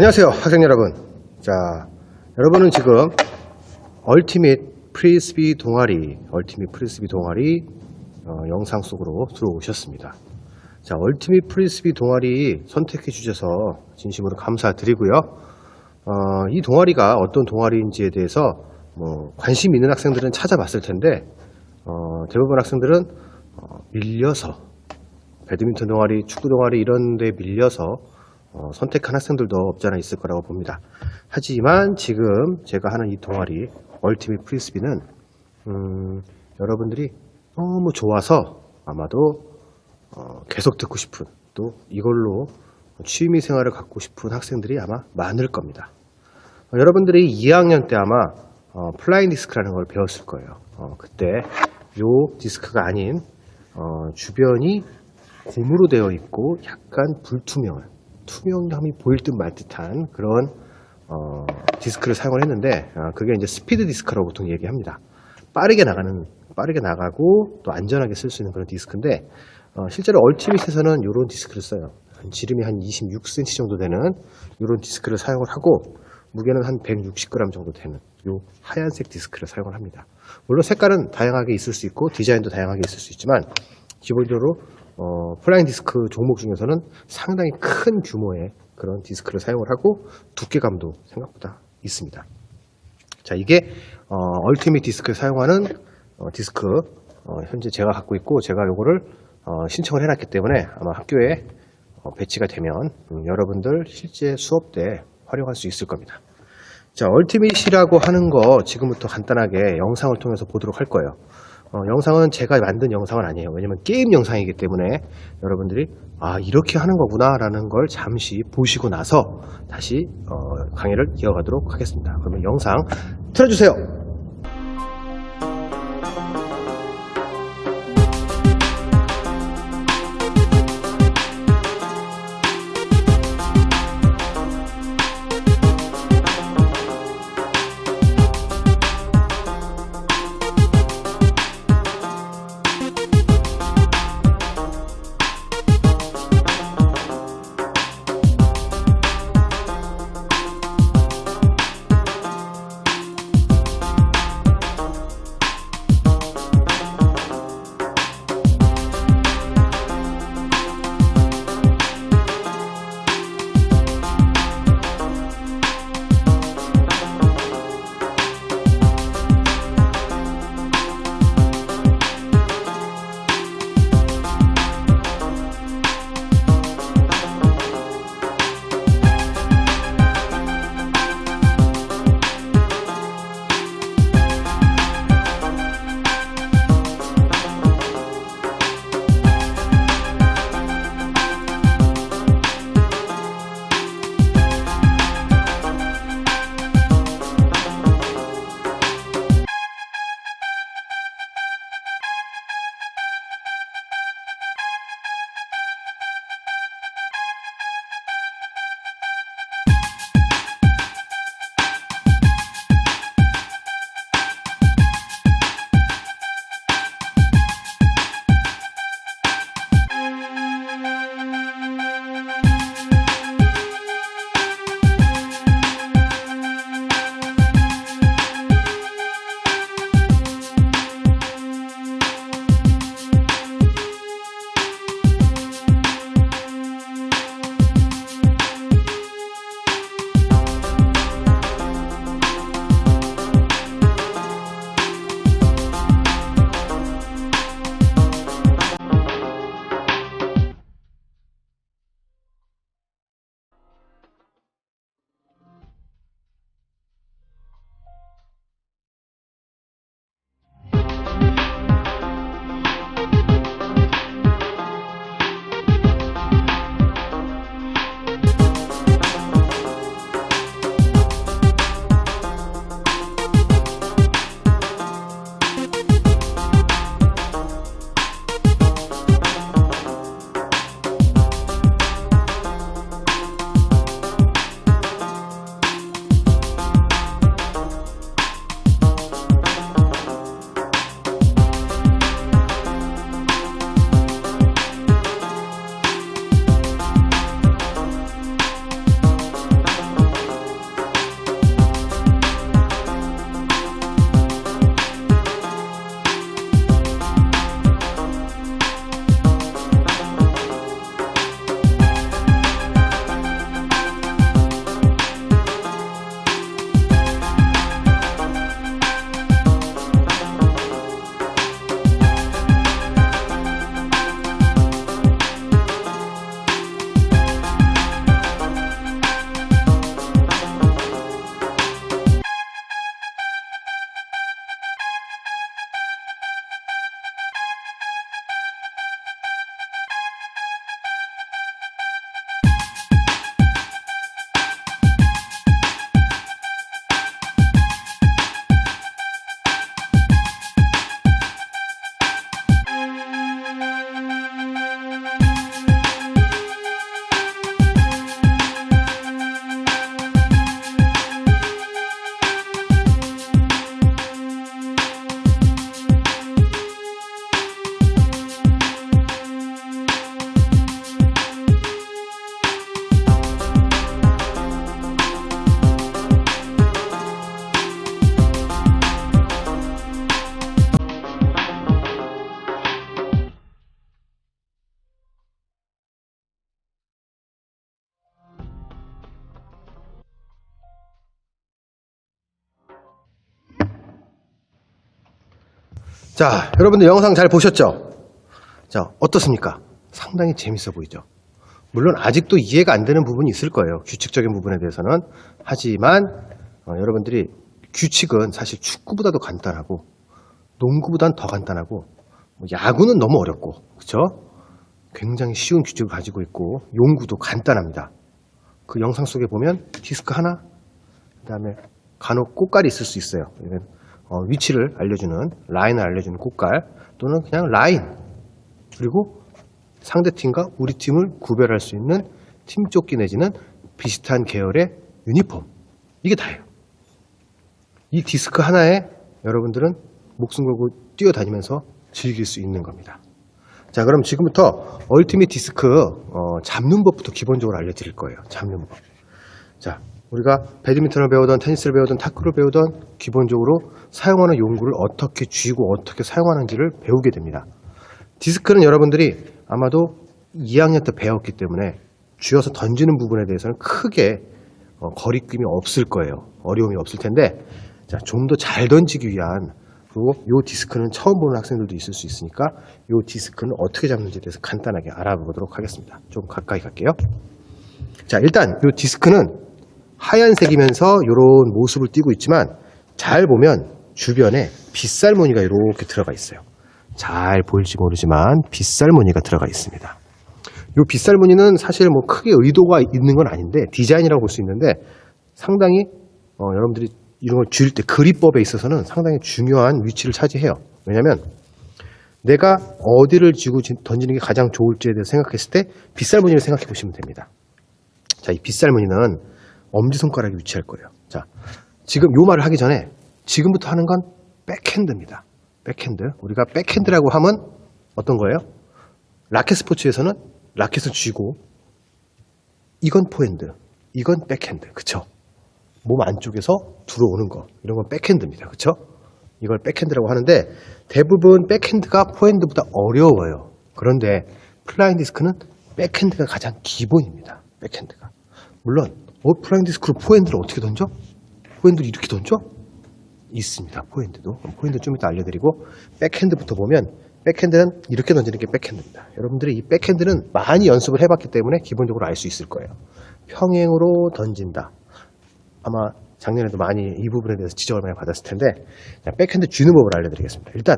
안녕하세요 학생 여러분. 자 여러분은 지금 얼티밋 프리스비 동아리 얼티밋 프리스비 동아리 어, 영상 속으로 들어오셨습니다. 자 얼티밋 프리스비 동아리 선택해 주셔서 진심으로 감사드리고요. 어, 이 동아리가 어떤 동아리인지에 대해서 뭐 관심 있는 학생들은 찾아봤을 텐데 어, 대부분 학생들은 어, 밀려서 배드민턴 동아리, 축구 동아리 이런 데 밀려서 어, 선택한 학생들도 없잖아 있을 거라고 봅니다. 하지만 지금 제가 하는 이 동아리 얼티밋 프리스비는 음, 여러분들이 너무 좋아서 아마도 어, 계속 듣고 싶은 또 이걸로 취미 생활을 갖고 싶은 학생들이 아마 많을 겁니다. 어, 여러분들이 2학년 때 아마 어, 플라잉 디스크라는 걸 배웠을 거예요. 어, 그때 요 디스크가 아닌 어, 주변이 고무로 되어 있고 약간 불투명한 투명함이 보일 듯 말 듯한 그런 어, 디스크를 사용을 했는데 아, 그게 이제 스피드 디스크라고 보통 얘기합니다. 빠르게 나가는 빠르게 나가고 또 안전하게 쓸 수 있는 그런 디스크인데 어, 실제로 얼티밋에서는 이런 디스크를 써요. 한 지름이 한 26cm 정도 되는 이런 디스크를 사용을 하고 무게는 한 160g 정도 되는 요 하얀색 디스크를 사용을 합니다. 물론 색깔은 다양하게 있을 수 있고 디자인도 다양하게 있을 수 있지만 기본적으로 어, 플라잉 디스크 종목 중에서는 상당히 큰 규모의 그런 디스크를 사용을 하고 두께감도 생각보다 있습니다. 자, 이게 어, 얼티밋 디스크를 사용하는 어, 디스크 어, 현재 제가 갖고 있고 제가 요거를 어, 신청을 해놨기 때문에 아마 학교에 어, 배치가 되면 음, 여러분들 실제 수업 때 활용할 수 있을 겁니다. 자, 얼티밋이라고 하는 거 지금부터 간단하게 영상을 통해서 보도록 할 거예요. 어, 영상은 제가 만든 영상은 아니에요. 왜냐면 게임 영상이기 때문에 여러분들이 아 이렇게 하는 거구나 라는 걸 잠시 보시고 나서 다시 어, 강의를 이어가도록 하겠습니다. 그러면 영상 틀어주세요. 자, 여러분들 영상 잘 보셨죠? 자, 어떻습니까? 상당히 재밌어 보이죠? 물론 아직도 이해가 안 되는 부분이 있을 거예요. 규칙적인 부분에 대해서는. 하지만 어, 여러분들이 규칙은 사실 축구보다도 간단하고 농구보다는 더 간단하고 뭐 야구는 너무 어렵고 그렇죠? 굉장히 쉬운 규칙을 가지고 있고 용구도 간단합니다. 그 영상 속에 보면 디스크 하나, 그다음에 간혹 꽃갈이 있을 수 있어요. 어, 위치를 알려주는 라인을 알려주는 꽃갈 또는 그냥 라인 그리고 상대 팀과 우리 팀을 구별할 수 있는 팀 조끼 내지는 비슷한 계열의 유니폼 이게 다예요. 이 디스크 하나에 여러분들은 목숨 걸고 뛰어다니면서 즐길 수 있는 겁니다. 자, 그럼 지금부터 얼티밋 디스크 어, 잡는 법부터 기본적으로 알려드릴 거예요. 잡는 법. 자, 우리가 배드민턴을 배우던 테니스를 배우던 탁구를 배우던 기본적으로 사용하는 용구를 어떻게 쥐고 어떻게 사용하는지를 배우게 됩니다. 디스크는 여러분들이 아마도 2학년 때 배웠기 때문에 쥐어서 던지는 부분에 대해서는 크게 어, 거리낌이 없을 거예요. 어려움이 없을 텐데 자, 좀더 잘 던지기 위한 그리고 요 디스크는 처음 보는 학생들도 있을 수 있으니까 요 디스크는 어떻게 잡는지에 대해서 간단하게 알아보도록 하겠습니다. 좀 가까이 갈게요. 자, 일단 요 디스크는 하얀색이면서 이런 모습을 띠고 있지만 잘 보면 주변에 빗살 무늬가 이렇게 들어가 있어요. 잘 보일지 모르지만 빗살 무늬가 들어가 있습니다. 요 빗살 무늬는 사실 뭐 크게 의도가 있는 건 아닌데 디자인이라고 볼 수 있는데 상당히 어, 여러분들이 이런 걸줄때 그립법에 있어서는 상당히 중요한 위치를 차지해요. 왜냐하면 내가 어디를 쥐고 지- 던지는 게 가장 좋을지에 대해서 생각했을 때 빗살 무늬를 생각해 보시면 됩니다. 자, 이 빗살 무늬는 엄지손가락에 위치할 거예요. 자, 지금 요 말을 하기 전에 지금부터 하는 건 백핸드입니다. 백핸드. 우리가 백핸드라고 하면 어떤 거예요? 라켓 스포츠에서는 라켓을 쥐고 이건 포핸드, 이건 백핸드. 그쵸? 몸 안쪽에서 들어오는 거. 이런 건 백핸드입니다. 그쵸? 이걸 백핸드라고 하는데 대부분 백핸드가 포핸드보다 어려워요. 그런데 플라잉 디스크는 백핸드가 가장 기본입니다. 백핸드가. 물론 어, 플라잉 디스크로 포핸드를 어떻게 던져? 포핸드를 이렇게 던져? 있습니다. 포핸드도. 포핸드 좀 이따 알려드리고 백핸드부터 보면 백핸드는 이렇게 던지는 게 백핸드입니다. 여러분들이 이 백핸드는 많이 연습을 해봤기 때문에 기본적으로 알 수 있을 거예요. 평행으로 던진다. 아마 작년에도 많이 이 부분에 대해서 지적을 많이 받았을 텐데 자, 백핸드 쥐는 법을 알려드리겠습니다. 일단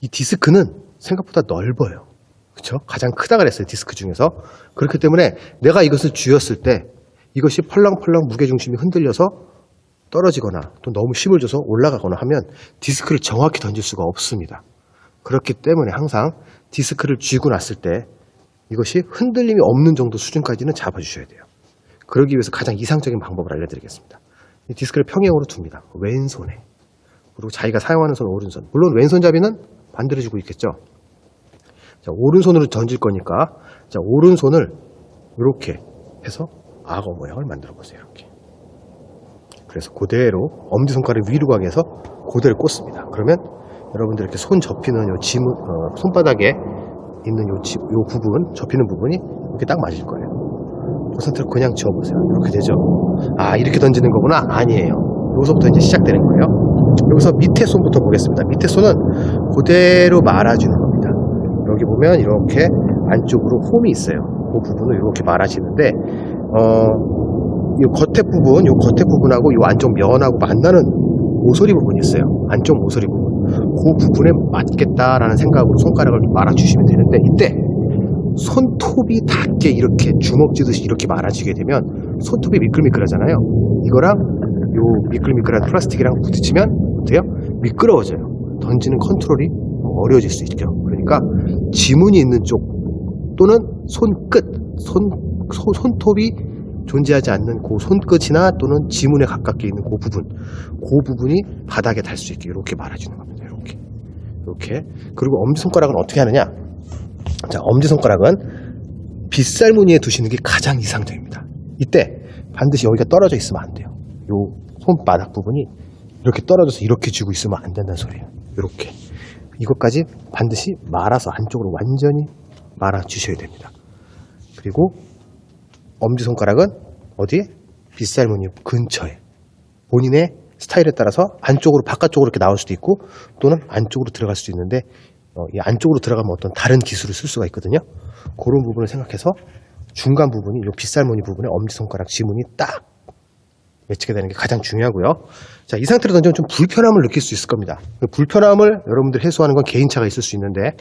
이 디스크는 생각보다 넓어요. 그렇죠? 가장 크다 그랬어요. 디스크 중에서. 그렇기 때문에 내가 이것을 쥐었을 때 이것이 펄렁펄렁 무게중심이 흔들려서 떨어지거나 또 너무 힘을 줘서 올라가거나 하면 디스크를 정확히 던질 수가 없습니다. 그렇기 때문에 항상 디스크를 쥐고 났을 때 이것이 흔들림이 없는 정도 수준까지는 잡아주셔야 돼요. 그러기 위해서 가장 이상적인 방법을 알려드리겠습니다. 이 디스크를 평행으로 둡니다. 왼손에. 그리고 자기가 사용하는 손 오른손. 물론 왼손잡이는 반대로 쥐고 있겠죠. 자, 오른손으로 던질 거니까 자, 오른손을 이렇게 해서 악어 모양을 만들어 보세요. 이렇게. 그래서 그대로 엄지손가락 위로 가게 해서 그대로 꽂습니다. 그러면 여러분들 이렇게 손 접히는 요 지문, 어, 손바닥에 있는 요, 지- 요 부분, 접히는 부분이 이렇게 딱 맞을 거예요. 그 상태로 그냥 지워보세요. 이렇게 되죠. 아, 이렇게 던지는 거구나? 아니에요. 여기서부터 이제 시작되는 거예요. 여기서 밑에 손부터 보겠습니다. 밑에 손은 그대로 말아주는 겁니다. 여기 보면 이렇게 안쪽으로 홈이 있어요. 그 부분을 이렇게 말아지는데, 어, 이 겉에 부분, 이 겉에 부분하고 이 안쪽 면하고 만나는 모서리 부분이 있어요. 안쪽 모서리 부분. 그 부분에 맞겠다라는 생각으로 손가락을 말아주시면 되는데, 이때 손톱이 닿게 이렇게 주먹 쥐듯이 이렇게 말아지게 되면 손톱이 미끌미끌하잖아요. 이거랑 요 미끌미끌한 플라스틱이랑 부딪히면 어때요? 미끄러워져요. 던지는 컨트롤이 어려워질 수 있죠. 그러니까 지문이 있는 쪽 또는 손끝, 손, 손- 손톱이 존재하지 않는 그 손끝이나 또는 지문에 가깝게 있는 그 부분, 그 부분이 바닥에 닿을 수 있게 이렇게 말아주는 겁니다. 이렇게. 이렇게. 그리고 엄지손가락은 어떻게 하느냐? 자, 엄지손가락은 빗살 무늬에 두시는 게 가장 이상적입니다. 이때 반드시 여기가 떨어져 있으면 안 돼요. 요 손바닥 부분이 이렇게 떨어져서 이렇게 쥐고 있으면 안 된다는 소리예요. 이렇게. 이것까지 반드시 말아서 안쪽으로 완전히 말아 주셔야 됩니다. 그리고 엄지손가락은 어디에? 빗살 무늬 근처에 본인의 스타일에 따라서 안쪽으로 바깥쪽으로 이렇게 나올 수도 있고 또는 안쪽으로 들어갈 수도 있는데 어, 이 안쪽으로 들어가면 어떤 다른 기술을 쓸 수가 있거든요. 그런 부분을 생각해서 중간 부분이 이 빗살무늬 부분에 엄지손가락 지문이 딱 매치게 되는 게 가장 중요하고요. 자, 이 상태로 던지면 좀 불편함을 느낄 수 있을 겁니다. 그 불편함을 여러분들 해소하는 건 개인차가 있을 수 있는데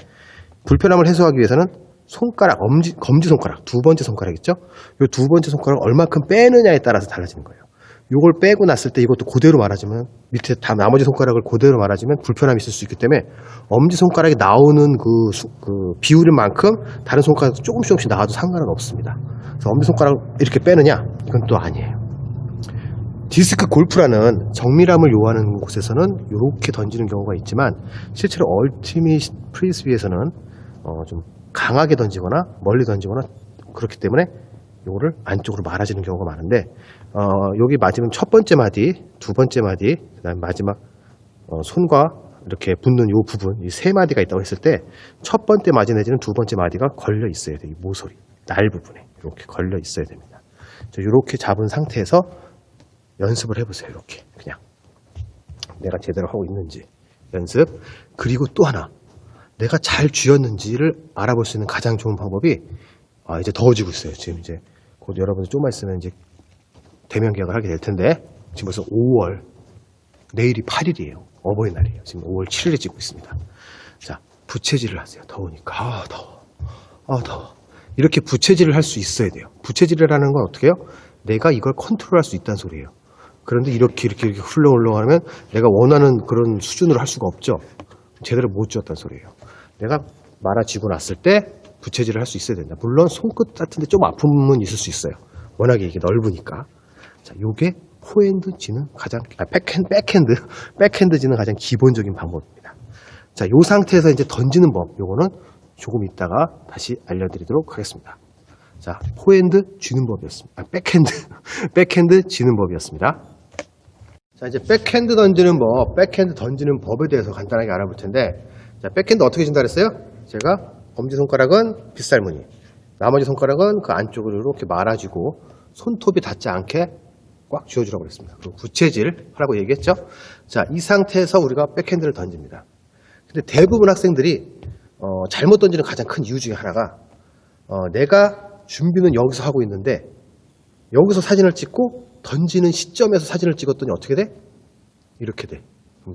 불편함을 해소하기 위해서는 손가락, 엄지, 검지 손가락, 두 번째 손가락 있죠? 이 두 번째 손가락을 얼마큼 빼느냐에 따라서 달라지는 거예요. 요걸 빼고 났을 때 이것도 그대로 말아주면 밑에 다 나머지 손가락을 그대로 말아주면 불편함이 있을 수 있기 때문에 엄지 손가락이 나오는 그, 수- 그 비율만큼 다른 손가락 조금씩 조금씩 나와도 상관은 없습니다. 그래서 엄지 손가락을 이렇게 빼느냐? 이건 또 아니에요. 디스크 골프라는 정밀함을 요하는 곳에서는 이렇게 던지는 경우가 있지만 실제로 얼티밋 프리스비에서는 어, 좀 강하게 던지거나 멀리 던지거나 그렇기 때문에 요거를 안쪽으로 말아지는 경우가 많은데 어, 여기 맞으면 첫 번째 마디, 두 번째 마디, 그다음 마지막 어, 손과 이렇게 붙는 요 부분, 이 세 마디가 있다고 했을 때 첫 번째 마디 내지는 두 번째 마디가 걸려 있어야 돼요. 이 모서리, 날 부분에 이렇게 걸려 있어야 됩니다. 이렇게 잡은 상태에서 연습을 해보세요. 이렇게 그냥 내가 제대로 하고 있는지 연습. 그리고 또 하나 내가 잘 쥐었는지를 알아볼 수 있는 가장 좋은 방법이 아 이제 더워지고 있어요. 지금 이제 곧 여러분들 좀만 있으면 이제 대면 계약을 하게 될 텐데 지금 벌써 5월 내일이 8일이에요. 어버이날이에요. 지금 5월 7일에 찍고 있습니다. 자 부채질을 하세요. 더우니까 아 더워. 아 더워. 이렇게 부채질을 할 수 있어야 돼요. 부채질을 하는 건 어떻게 해요? 내가 이걸 컨트롤할 수 있다는 소리예요. 그런데 이렇게 이렇게 이렇게 흘러 올라가면 내가 원하는 그런 수준으로 할 수가 없죠. 제대로 못 쥐었다는 소리예요. 내가 말아쥐고 났을 때 부채질을 할 수 있어야 된다. 물론 손끝 같은데 좀 아픔은 있을 수 있어요. 워낙에 이게 넓으니까. 자, 요게 포핸드 지는 가장 아, 백핸드 백핸드 백핸드 지는 가장 기본적인 방법입니다. 자, 요 상태에서 이제 던지는 법 요거는 조금 있다가 다시 알려드리도록 하겠습니다. 자, 포핸드 쥐는 법이었습니다. 아, 백핸드 백핸드 지는 법이었습니다. 자, 이제 백핸드 던지는 법, 백핸드 던지는 법에 대해서 간단하게 알아볼 텐데, 자, 백핸드 어떻게 진다 그랬어요? 제가 엄지손가락은 빗살무늬, 나머지 손가락은 그 안쪽으로 이렇게 말아주고, 손톱이 닿지 않게 꽉 쥐어주라고 그랬습니다. 그리고 부채질 하라고 얘기했죠? 자, 이 상태에서 우리가 백핸드를 던집니다. 근데 대부분 학생들이, 어, 잘못 던지는 가장 큰 이유 중에 하나가, 어, 내가 준비는 여기서 하고 있는데, 여기서 사진을 찍고 던지는 시점에서 사진을 찍었더니 어떻게 돼? 이렇게 돼.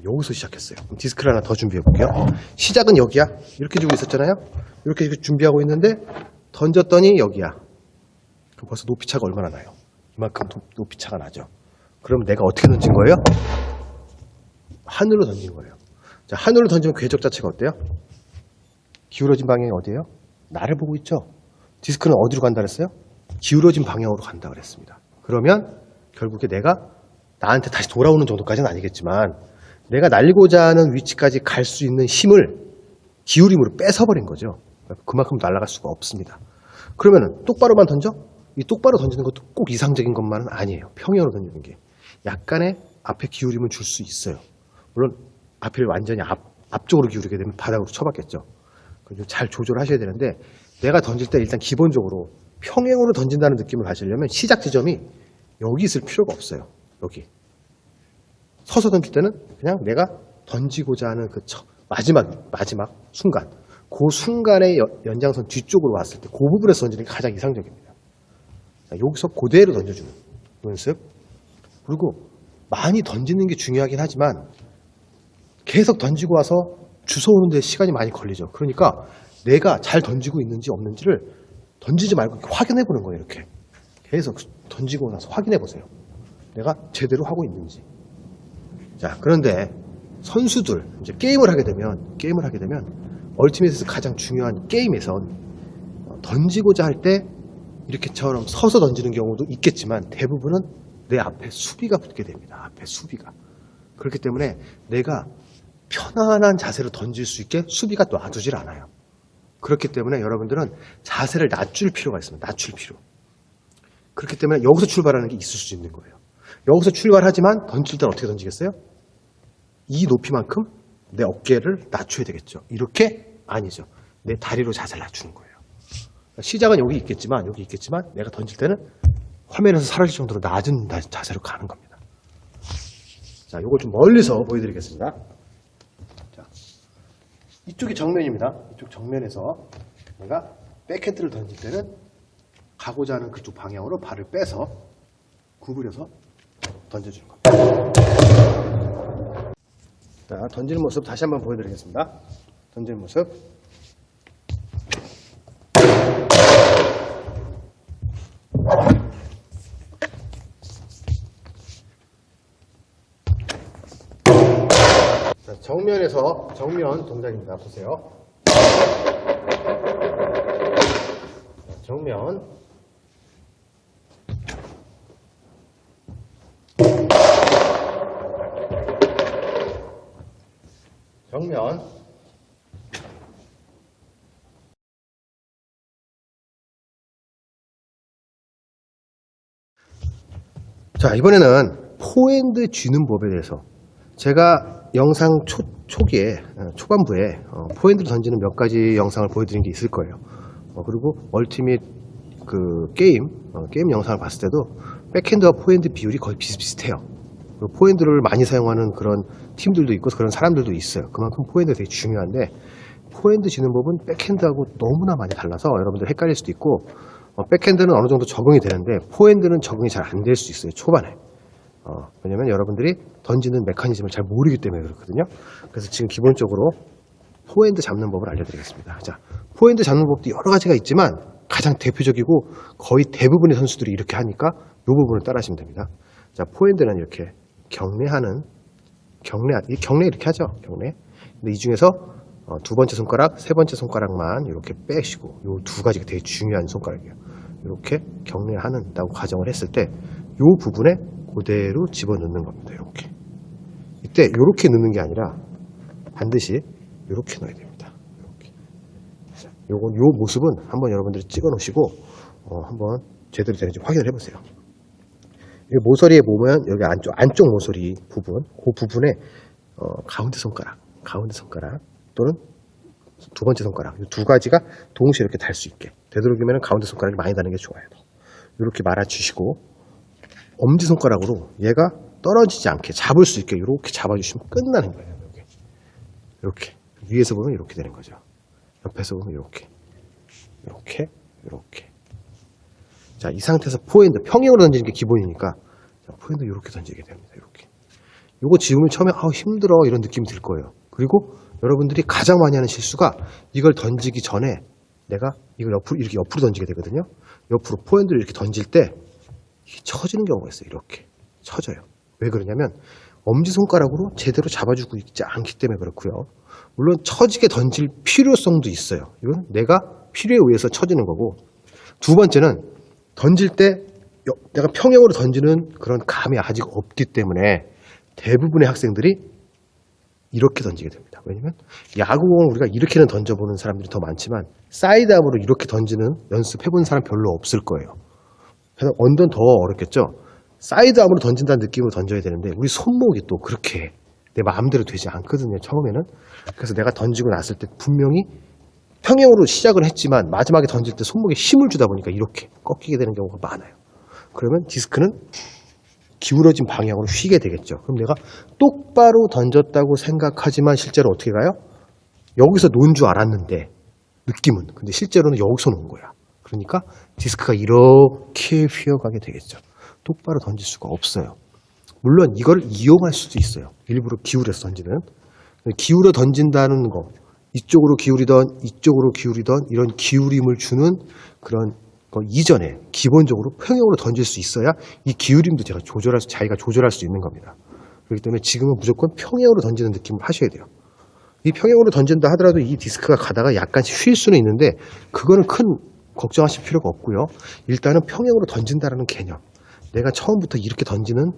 여기서 시작했어요. 디스크를 하나 더 준비해 볼게요. 시작은 여기야. 이렇게 주고 있었잖아요. 이렇게 준비하고 있는데 던졌더니 여기야. 그럼 벌써 높이 차가 얼마나 나요? 이만큼 높- 높이 차가 나죠. 그럼 내가 어떻게 던진 거예요? 하늘로 던진 거예요. 자, 하늘로 던지면 궤적 자체가 어때요? 기울어진 방향이 어디예요? 나를 보고 있죠. 디스크는 어디로 간다 그랬어요? 기울어진 방향으로 간다 그랬습니다. 그러면 결국에 내가 나한테 다시 돌아오는 정도까지는 아니겠지만 내가 날리고자 하는 위치까지 갈 수 있는 힘을 기울임으로 뺏어버린 거죠. 그만큼 날아갈 수가 없습니다. 그러면은 똑바로만 던져? 이 똑바로 던지는 것도 꼭 이상적인 것만은 아니에요. 평행으로 던지는 게. 약간의 앞에 기울임을 줄수 있어요. 물론 앞을 완전히 앞, 앞쪽으로 기울이게 되면 바닥으로. 그래서 잘 조절하셔야 되는데 내가 던질 때 일단 기본적으로 평행으로 던진다는 느낌을 가지려면 시작 지점이 여기 있을 필요가 없어요. 여기. 서서 던질 때는 그냥 내가 던지고자 하는 그 첫- 마지막, 마지막 순간. 그 순간의 여- 연장선 뒤쪽으로 왔을 때 그 부분에서 던지는 게 가장 이상적입니다. 자, 여기서 그대로 던져주는 연습. 그리고 많이 던지는 게 중요하긴 하지만 계속 던지고 와서 주워 오는데 시간이 많이 걸리죠. 그러니까 내가 잘 던지고 있는지 없는지를 던지지 말고 확인해 보는 거예요. 이렇게 계속 던지고 나서 확인해 보세요. 내가 제대로 하고 있는지. 자, 그런데 선수들 이제 게임을 하게 되면 게임을 하게 되면 얼티밋에서 가장 중요한 게임에선 어, 던지고자 할 때 이렇게처럼 서서 던지는 경우도 있겠지만 대부분은 내 앞에 수비가 붙게 됩니다. 앞에 수비가. 그렇기 때문에 내가 편안한 자세로 던질 수 있게 수비가 놔두질 않아요. 그렇기 때문에 여러분들은 자세를 낮출 필요가 있습니다. 낮출 필요. 그렇기 때문에 여기서 출발하는 게 있을 수 있는 거예요. 여기서 출발하지만 던질 때 어떻게 던지겠어요? 이 높이만큼 내 어깨를 낮춰야 되겠죠. 이렇게 아니죠. 내 다리로 자세를 낮추는 거예요. 시작은 여기 있겠지만 여기 있겠지만 내가 던질 때는 화면에서 사라질 정도로 낮은 나- 자세로 가는 겁니다. 자, 요거 좀 멀리서 보여드리겠습니다. 자, 이쪽이 정면입니다. 이쪽 정면에서 내가 백핸드를 던질 때는 가고자 하는 그쪽 방향으로 발을 빼서 구부려서 던져주는 겁니다. 자, 던지는 모습 다시 한번 보여드리겠습니다. 던지는 모습. 자, 정면에서 정면 동작입니다. 보세요. 정면. 자, 이번에는 포핸드 쥐는 법에 대해서 제가 영상 초, 초기에, 어, 초반부에 어, 포핸드로 던지는 몇 가지 영상을 보여드린 게 있을 거예요. 어, 그리고 얼티밋 그 게임, 어, 게임 영상을 봤을 때도 백핸드와 포핸드 비율이 거의 비슷비슷해요. 포핸드를 많이 사용하는 그런 팀들도 있고 그런 사람들도 있어요. 그만큼 포핸드가 되게 중요한데 포핸드 지는 법은 백핸드하고 너무나 많이 달라서 여러분들 헷갈릴 수도 있고 어, 백핸드는 어느 정도 적응이 되는데 포핸드는 적응이 잘 안 될 수 있어요. 초반에. 어, 왜냐면 여러분들이 던지는 메커니즘을 잘 모르기 때문에 그렇거든요. 그래서 지금 기본적으로 포핸드 잡는 법을 알려드리겠습니다. 자, 포핸드 잡는 법도 여러 가지가 있지만 가장 대표적이고 거의 대부분의 선수들이 이렇게 하니까 이 부분을 따라 하시면 됩니다. 자, 포핸드는 이렇게 경례하는 경례, 이 경례 이렇게 하죠. 경례. 근데 이 중에서 어, 두 번째 손가락, 세 번째 손가락만 이렇게 빼시고 이두 가지가 되게 중요한 손가락이에요. 이렇게 경례하는다고 가정을 했을 때이 부분에 그대로 집어넣는 겁니다. 이렇게. 이때 이렇게 넣는 게 아니라 반드시 이렇게 넣어야 됩니다. 이렇게. 자, 요건 요 모습은 한번 여러분들이 찍어 놓으시고 어, 한번 제대로 되는지 확인을 해보세요. 이 모서리에 보면 여기 안쪽 안쪽 모서리 부분, 그 부분에 어, 가운데 손가락, 가운데 손가락 또는 두 번째 손가락 이두 가지가 동시에 이렇게 달 수 있게 되도록이면 가운데 손가락이 많이 다는 게 좋아요. 이렇게 말아주시고 엄지 손가락으로 얘가 떨어지지 않게 잡을 수 있게 이렇게 잡아주시면 끝나는 거예요. 이렇게. 이렇게 위에서 보면 이렇게 되는 거죠. 옆에서 보면 이렇게, 이렇게, 이렇게. 자, 이 상태에서 포핸드 평행으로 던지는 게 기본이니까 자, 포핸드 이렇게 던지게 됩니다. 이렇게. 요거 지우면 처음에 아우 힘들어 이런 느낌이 들 거예요. 그리고 여러분들이 가장 많이 하는 실수가 이걸 던지기 전에 내가 이걸 옆으로 이렇게 옆으로 던지게 되거든요. 옆으로 포핸드를 이렇게 던질 때 처지는 경우가 있어요. 이렇게 처져요. 왜 그러냐면 엄지 손가락으로 제대로 잡아주고 있지 않기 때문에 그렇고요. 물론 처지게 던질 필요성도 있어요. 이건 내가 필요에 의해서 처지는 거고 두 번째는 던질 때 여- 내가 평행으로 던지는 그런 감이 아직 없기 때문에 대부분의 학생들이 이렇게 던지게 됩니다. 왜냐면 야구공을 우리가 이렇게는 던져보는 사람들이 더 많지만 사이드암으로 이렇게 던지는 연습해본 사람 별로 없을 거예요. 그래서 언더는 더 어렵겠죠. 사이드암으로 던진다는 느낌으로 던져야 되는데 우리 손목이 또 그렇게 내 마음대로 되지 않거든요. 처음에는. 그래서 내가 던지고 났을 때 분명히 평행으로 시작을 했지만 마지막에 던질 때 손목에 힘을 주다 보니까 이렇게 꺾이게 되는 경우가 많아요. 그러면 디스크는 기울어진 방향으로 휘게 되겠죠. 그럼 내가 똑바로 던졌다고 생각하지만 실제로 어떻게 가요? 여기서 놓은 줄 알았는데 느낌은 근데 실제로는 여기서 놓은 거야. 그러니까 디스크가 이렇게 휘어가게 되겠죠. 똑바로 던질 수가 없어요. 물론 이걸 이용할 수도 있어요. 일부러 기울여서 던지는. 기울여 던진다는 거, 이쪽으로 기울이던 이쪽으로 기울이던 이런 기울임을 주는 그런 거 이전에 기본적으로 평형으로 던질 수 있어야 이 기울임도 제가 조절할 수, 자기가 조절할 수 있는 겁니다. 그렇기 때문에 지금은 무조건 평형으로 던지는 느낌을 하셔야 돼요. 이 평형으로 던진다 하더라도 이 디스크가 가다가 약간씩 휠 수는 있는데 그거는 큰 걱정하실 필요가 없고요. 일단은 평형으로 던진다라는 개념. 내가 처음부터 이렇게 던지는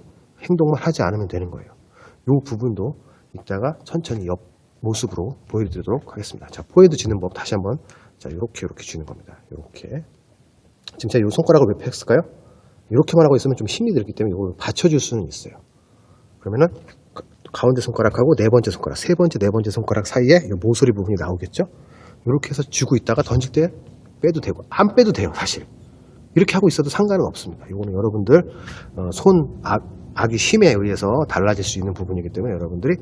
행동만 하지 않으면 되는 거예요. 이 부분도 이따가 천천히 옆 모습으로 보여드리도록 하겠습니다. 자, 포헤드 지는 법 다시 한번 자, 이렇게 이렇게 주는 겁니다. 이렇게. 지금 제가 이 손가락을 왜 폈을까요? 이렇게만 하고 있으면 좀 힘이 들기 때문에 이걸 받쳐줄 수는 있어요. 그러면은 가- 가운데 손가락하고 네 번째 손가락, 세 번째, 네 번째 손가락 사이에 이 모서리 부분이 나오겠죠? 이렇게 해서 쥐고 있다가 던질 때 빼도 되고 안 빼도 돼요, 사실. 이렇게 하고 있어도 상관은 없습니다. 이거는 여러분들 어, 손 앞, 아기 힘에 의해서 달라질 수 있는 부분이기 때문에 여러분들이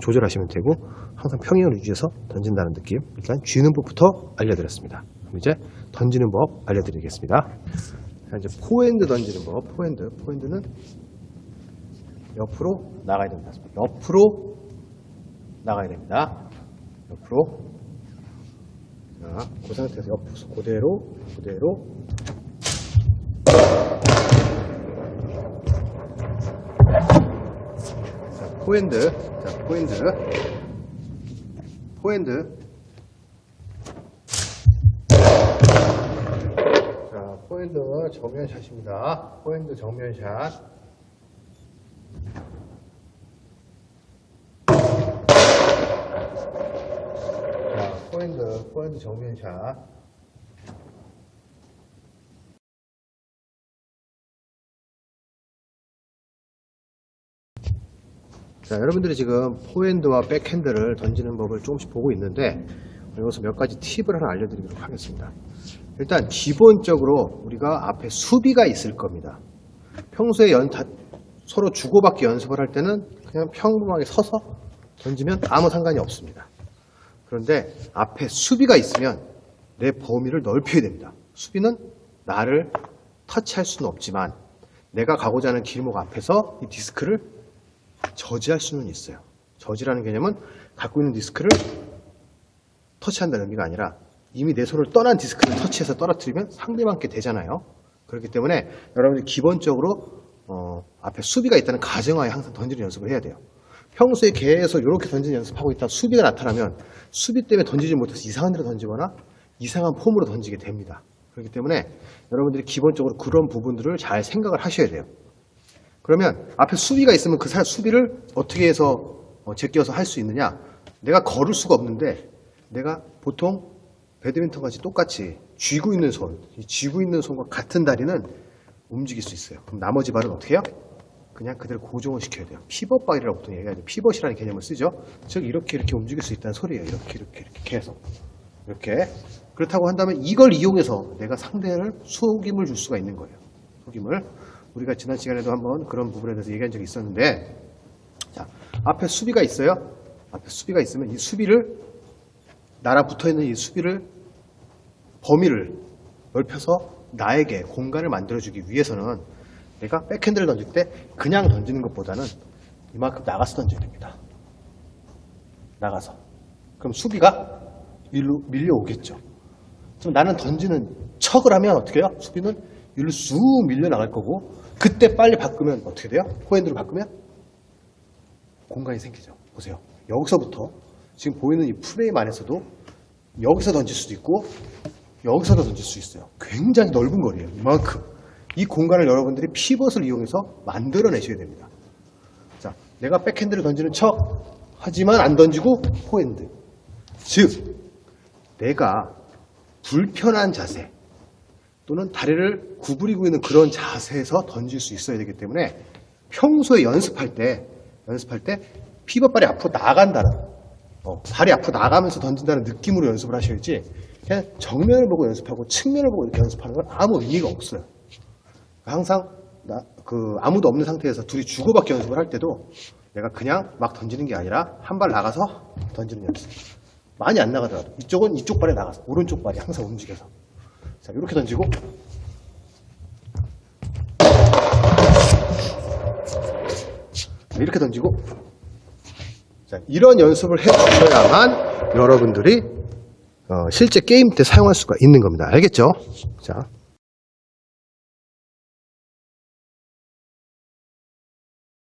조절하시면 되고 항상 평행을 유지해서 던진다는 느낌 일단 쥐는 법부터 알려드렸습니다. 이제 던지는 법 알려드리겠습니다. 자, 이제 포핸드 던지는 법 포핸드 포핸드는 옆으로 나가야 됩니다. 옆으로 나가야 됩니다. 옆으로 자, 그 상태에서 옆으로 그대로 그대로 자, 포핸드 자, 포핸드 포핸드 자, 포핸드 정면샷입니다. 포핸드 정면샷 자, 포핸드 포핸드 정면샷 자, 여러분들이 지금 포핸드와 백핸드를 던지는 법을 조금씩 보고 있는데 여기서 몇 가지 팁을 하나 알려드리도록 하겠습니다. 일단 기본적으로 우리가 앞에 수비가 있을 겁니다. 평소에 연, 다- 서로 주고받기 연습을 할 때는 그냥 평범하게 서서 던지면 아무 상관이 없습니다. 그런데 앞에 수비가 있으면 내 범위를 넓혀야 됩니다. 수비는 나를 터치할 수는 없지만 내가 가고자 하는 길목 앞에서 이 디스크를 저지할 수는 있어요. 저지라는 개념은 갖고 있는 디스크를 터치한다는 의미가 아니라 이미 내 손을 떠난 디스크를 터치해서 떨어뜨리면 상대방께 되잖아요. 그렇기 때문에 여러분들이 기본적으로 어, 앞에 수비가 있다는 가정하에 항상 던지는 연습을 해야 돼요. 평소에 계속 이렇게 던지는 연습하고 있다 수비가 나타나면 수비 때문에 던지지 못해서 이상한 데로 던지거나 이상한 폼으로 던지게 됩니다. 그렇기 때문에 여러분들이 기본적으로 그런 부분들을 잘 생각을 하셔야 돼요. 그러면 앞에 수비가 있으면 그 사- 수비를 어떻게 해서 어, 제껴서 할 수 있느냐? 내가 걸을 수가 없는데 내가 보통 배드민턴 같이 똑같이 쥐고 있는 손, 이 쥐고 있는 손과 같은 다리는 움직일 수 있어요. 그럼 나머지 발은 어떻게 해요? 그냥 그대로 고정을 시켜야 돼요. 피벗 발이라고 보통 얘기하죠. 피벗이라는 개념을 쓰죠. 즉 이렇게 이렇게 움직일 수 있다는 소리예요. 이렇게 이렇게 이렇게 계속 이렇게 그렇다고 한다면 이걸 이용해서 내가 상대를 속임을 줄 수가 있는 거예요. 속임을 우리가 지난 시간에도 한번 그런 부분에 대해서 얘기한 적이 있었는데 자 앞에 수비가 있어요. 앞에 수비가 있으면 이 수비를 나랑 붙어 있는 이 수비를 범위를 넓혀서 나에게 공간을 만들어주기 위해서는 내가 백핸드를 던질 때 그냥 던지는 것보다는 이만큼 나가서 던져야 됩니다. 나가서. 그럼 수비가 밀려, 밀려오겠죠. 그럼 나는 던지는 척을 하면 어떻게 해요? 수비는 일로 쑥 밀려 나갈 거고 그때 빨리 바꾸면 어떻게 돼요? 포핸드로 바꾸면 공간이 생기죠. 보세요. 여기서부터 지금 보이는 이 프레임 안에서도 여기서 던질 수도 있고 여기서도 던질 수 있어요. 굉장히 넓은 거리예요. 이만큼. 이 공간을 여러분들이 피벗을 이용해서 만들어내셔야 됩니다. 자, 내가 백핸드를 던지는 척 하지만 안 던지고 포핸드. 즉, 내가 불편한 자세 또는 다리를 구부리고 있는 그런 자세에서 던질 수 있어야 되기 때문에 평소에 연습할 때 연습할 때 피벗발이 앞으로 나간다는 어, 발이 앞으로 나가면서 던진다는 느낌으로 연습을 하셔야지 그냥 정면을 보고 연습하고 측면을 보고 이렇게 연습하는 건 아무 의미가 없어요. 항상 나- 그 아무도 없는 상태에서 둘이 주고받기 연습을 할 때도 내가 그냥 막 던지는 게 아니라 한 발 나가서 던지는 연습. 많이 안 나가더라도 이쪽은 이쪽 발에 나가서 오른쪽 발이 항상 움직여서 자 이렇게 던지고 자, 이렇게 던지고 자 이런 연습을 해주셔야만 여러분들이 어, 실제 게임 때 사용할 수가 있는 겁니다. 알겠죠? 자